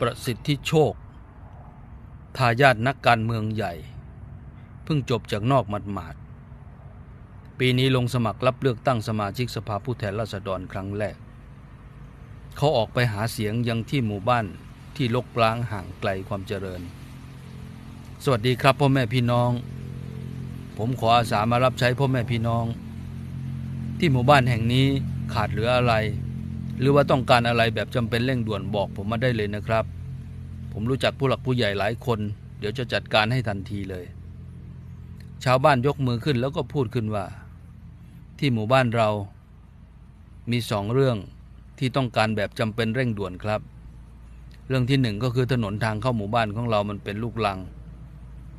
ประสิทธิโชค ทายาทนักการเมืองใหญ่ เพิ่งจบจากนอกหมาด ปีนี้ลงสมัครรับเลือกตั้งสมาชิกสภาผู้แทนราษฎรครั้งแรก เขาออกไปหาเสียงยังที่หมู่บ้านที่ลกล้างห่างไกลความเจริญ สวัสดีครับพ่อแม่พี่น้อง ผมขออาสามารับใช้พ่อแม่พี่น้อง ที่หมู่บ้านแห่งนี้ขาดเหลืออะไร หรือว่าต้องการอะไรแบบจำเป็นเร่งด่วนบอกผมมาได้เลยนะครับ ผมรู้จักผู้หลักผู้ใหญ่หลายคน เดี๋ยวจะจัดการให้ทันทีเลย ชาวบ้านยกมือขึ้นแล้วก็พูดขึ้นว่า ที่หมู่บ้านเรา มีสองเรื่องที่ต้องการแบบจำเป็นเร่งด่วนครับ เรื่องที่หนึ่งก็คือถนนทางเข้าหมู่บ้านของเรามันเป็นลูกลัง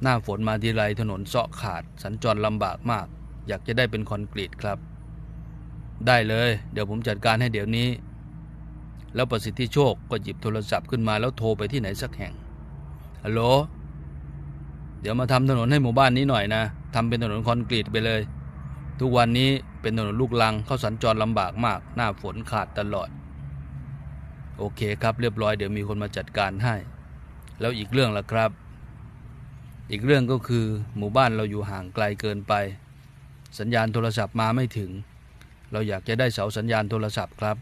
หน้าฝนมาทีไรถนนเซาะขาด สัญจรลำบากมาก อยากจะได้เป็นคอนกรีตครับได้เลย เดี๋ยวผมจัดการให้เดี๋ยวนี้ แล้วประสิทธิโชคก็หยิบโทรศัพท์ขึ้นมาแล้วโทรไปที่ไหนสักแห่ง ฮัลโหล เดี๋ยวมาทำถนนให้หมู่บ้านนี้หน่อยนะทำเป็นถนนคอนกรีตไปเลย ทุกวันนี้เป็นถนนลูกลังเข้าสัญจรลำบากมาก หน้าฝนขาดตลอด โอเคครับเรียบร้อยเดี๋ยวมีคนมาจัดการให้ แล้วอีกเรื่องละครับ อีกเรื่องก็คือหมู่บ้านเราอยู่ห่างไกลเกินไป สัญญาณโทรศัพท์มาไม่ถึง เราอยากจะได้เสาสัญญาณโทรศัพท์ครับ